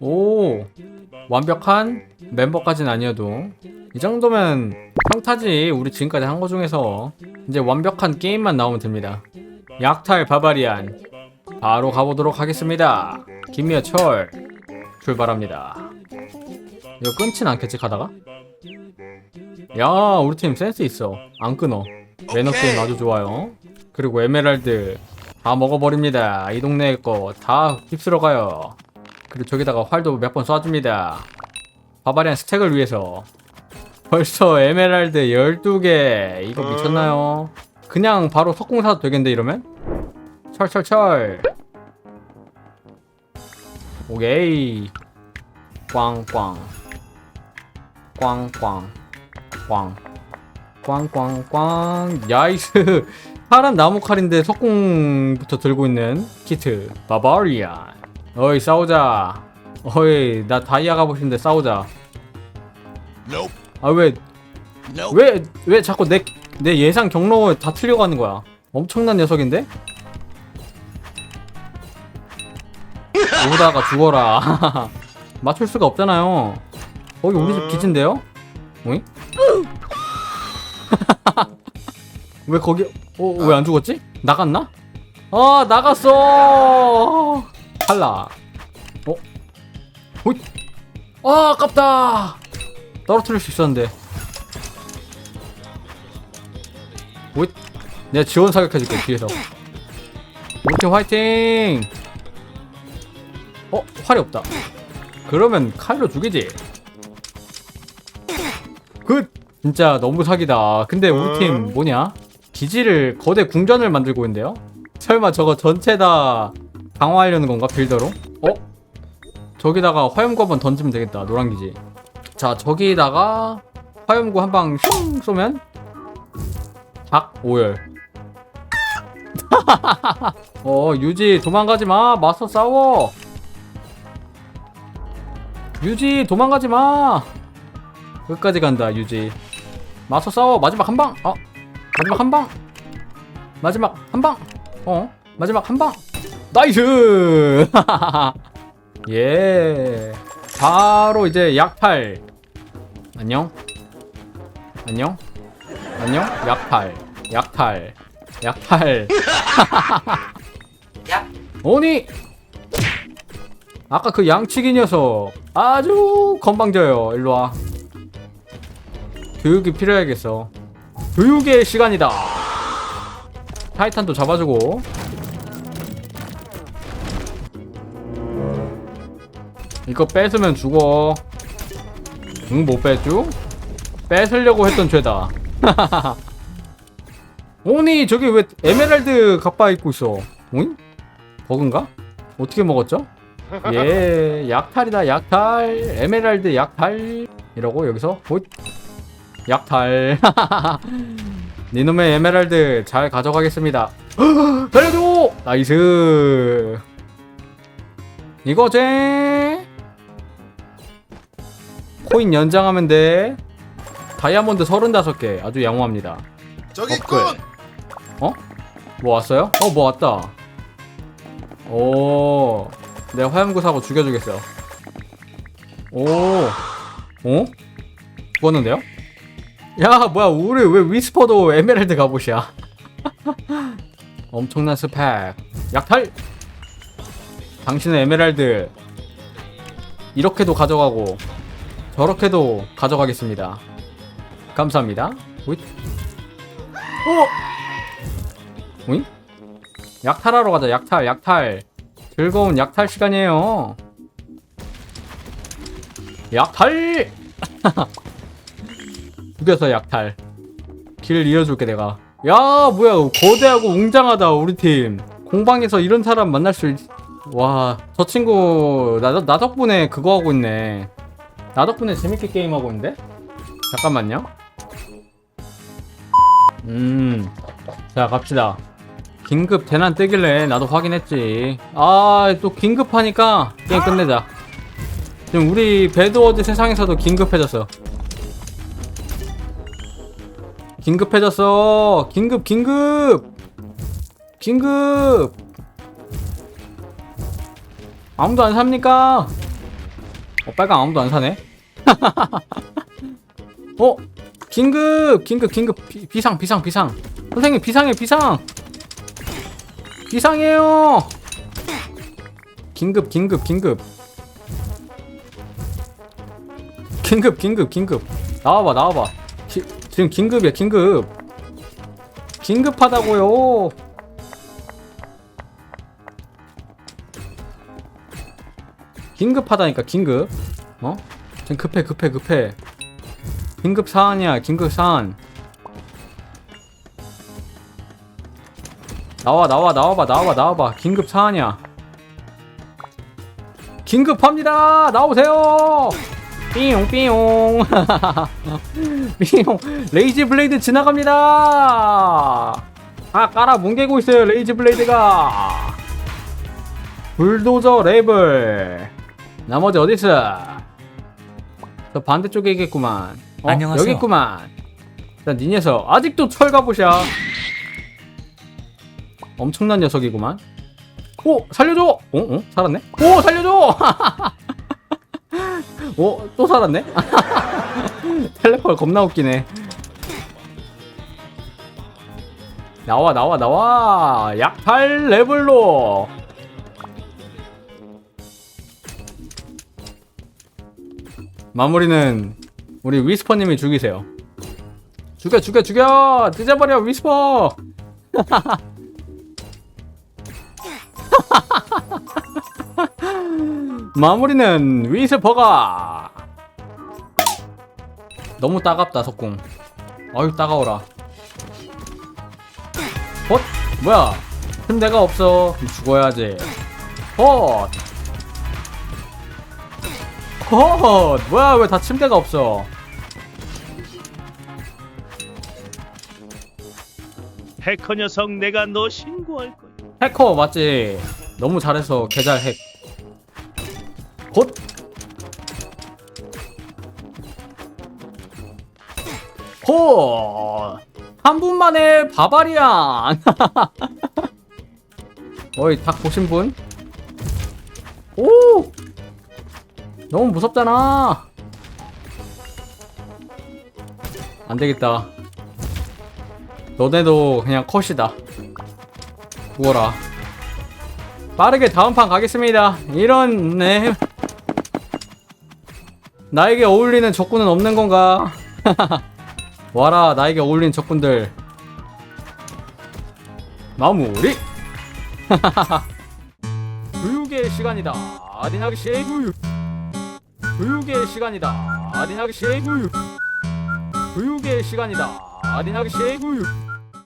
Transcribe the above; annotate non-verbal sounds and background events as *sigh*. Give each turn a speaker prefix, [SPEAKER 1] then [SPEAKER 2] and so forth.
[SPEAKER 1] 오 완벽한 멤버까진 아니어도 이 정도면 평타지 우리 지금까지 한 거 중에서 이제 완벽한 게임만 나오면 됩니다. 약탈 바바리안. 바로 가보도록 하겠습니다. 김미아 철 출발합니다. 이거 끊진 않겠지 가다가? 야 우리 팀 센스 있어. 안 끊어. 매너 게임 아주 좋아요. 그리고 에메랄드 다 먹어버립니다. 이 동네 거다 휩쓸어 가요 그리고 저기다가 활도 몇 번 쏴줍니다. 바바리안 스택을 위해서. 벌써 에메랄드 12개. 이거 미쳤나요? 그냥 바로 석궁 사도 되겠는데 이러면? 철철철. 오케이. 꽝꽝. 꽝꽝. 꽝. 꽝꽝꽝. 야이스. 파란 나무 칼인데 석궁부터 들고 있는 키트. 바바리안 어이 싸우자 어이 나 다이아 가보신데 싸우자. 아 왜. 왜, 왜 자꾸 내, 내 예상 경로 다 틀려가는 거야? 엄청난 녀석인데? 오다가 죽어라. *laughs* 맞출 수가 없잖아요. 거기 우리 집 기지인데요? 오잉? *laughs* 왜 거기, 어, 왜 안 죽었지? 나갔나? 아, 나갔어! 탈락. 어? 호잇! 아, 아깝다! 떨어뜨릴 수 있었는데. 오잇! 내가 지원 사격해줄게, 뒤에서. 우리 팀 화이팅! 어? 활이 없다. 그러면 칼로 죽이지. 굿! 진짜 너무 사기다. 근데 우리 팀 뭐냐? 기지를 거대 궁전을 만들고 있는데요? 설마 저거 전체 다 강화하려는 건가? 빌더로? 어? 저기다가 화염구 한번 던지면 되겠다. 노란 기지. 자, 저기다가 화염구 한 방 슝 쏘면 박 오열. *laughs* 어, 유지 도망가지 마. 맞서 싸워. 유지 도망가지 마. 끝까지 간다, 유지. 맞서 싸워. 마지막 한 방. 어. 마지막 한 방. 마지막 한 방. 어. 마지막 한 방. 나이스. *laughs* 예. 바로 이제 약팔. 안녕. 안녕. 안녕. 약팔. 약팔. 약팔. 오니. 아까 그 양치기 녀석 아주 건방져요. 일로 와. 교육이 필요하겠어. 교육의 시간이다. 타이탄도 잡아주고. 이거 뺏으면 죽어. 응, 못 뺏죠? 뺏으려고 했던 죄다. *laughs* 오니, 저기 왜 에메랄드 갑바 입고 있어? 오잉? 버그인가? 어떻게 먹었죠? *laughs* 예, 약탈이다, 약탈. 에메랄드 약탈. 이러고 여기서, 호 약탈. *laughs* 니놈의 에메랄드 잘 가져가겠습니다. *gasps* 살려줘! 나이스. 이거제. 코인 연장하면 돼. 다이아몬드 35개. 아주 양호합니다.
[SPEAKER 2] 저기
[SPEAKER 1] 업글.
[SPEAKER 2] 있군.
[SPEAKER 1] 뭐 왔어요? 어, 뭐 왔다. 오. 내가 화염구 사고 죽여주겠어. 오. 어? 죽었는데요? 야, 뭐야, 우리 왜 위스퍼도 에메랄드 갑옷이야? *laughs* 엄청난 스펙. 약탈! 당신의 에메랄드. 이렇게도 가져가고, 저렇게도 가져가겠습니다. 감사합니다. 오잇. 오! 오잉? 약탈하러 가자, 약탈, 약탈. 즐거운 약탈 시간이에요. 약탈! *laughs* 죽여서 약탈. 길 이어줄게, 내가. 야, 뭐야, 거대하고 웅장하다, 우리 팀. 공방에서 이런 사람 만날 수, 있... 와, 저 친구, 나, 나 덕분에 그거 하고 있네. 나 덕분에 재밌게 게임하고 있는데? 잠깐만요. 음, 자, 갑시다. 긴급 대난 뜨길래 나도 확인했지. 아, 또 긴급하니까 게임 끝내자. 지금 우리 배드워드 세상에서도 긴급해졌어. 긴급해졌어. 긴급, 긴급! 긴급! 아무도 안 삽니까? 어 빨강 아무도 안 사네 *laughs* 어? 긴급 긴급 긴급. 비, 비상 비상 비상. 선생님 비상해 비상. 비상이에요. 긴급 긴급 긴급. 긴급 긴급 긴급. 나와봐 나와봐. 기, 지금 긴급이야 긴급. 긴급하다고요. 긴급하다니까 긴급. 어? 지금 급해 급해 급해. 긴급 사안이야 긴급 사안. 나와 나와 나와봐 나와봐 나와봐. 긴급 사안이야. 긴급합니다! 나오세요! 삐용 삐용. *laughs* 삐용. 레이지 블레이드 지나갑니다! 아 깔아 뭉개고 있어요 레이지 블레이드가. 불도저 랩을 나머지 어딨어 저 반대쪽에 있겠구만 어,
[SPEAKER 3] 안녕하세요.
[SPEAKER 1] 여기 있구만 자, 니 녀석 아직도 철가보샤 엄청난 녀석이구만 오 살려줘 어? 어? 살았네? 오 살려줘 오 *laughs* 또 살았네? *laughs* 텔레폴 겁나 웃기네 나와 나와 나와 약탈 레벨로 마무리는 우리 위스퍼님이 죽이세요. 죽여 죽여 죽여! 찢어버려 위스퍼! *laughs* 마무리는 위스퍼가! 너무 따갑다 석궁. 어휴 따가워라. 헛! 뭐야? 틈대가 없어. 죽어야지. 헛 헛 뭐야 왜 다 침대가 없어
[SPEAKER 4] 해커 녀석 내가 너 신고할 거야.
[SPEAKER 1] 해커 맞지 너무 잘해서 계좌 핵 곧! 호! 한 분만에 바바리안! *laughs* 어이, 닭 보신 분? 오! 너무 무섭잖아! 안 되겠다. 너네도 그냥 컷이다. 죽어라. 빠르게 다음 판 가겠습니다. 이런 네. 나에게 어울리는 적군은 없는 건가? *laughs* 와라 나에게 어울리는 적군들. 마무리. *laughs* 교육의 시간이다. 아디나기 쉐이구유. 교육의 시간이다. 아디나기 쉐이구유. 교육의 시간이다. 아디나기 쉐이구유.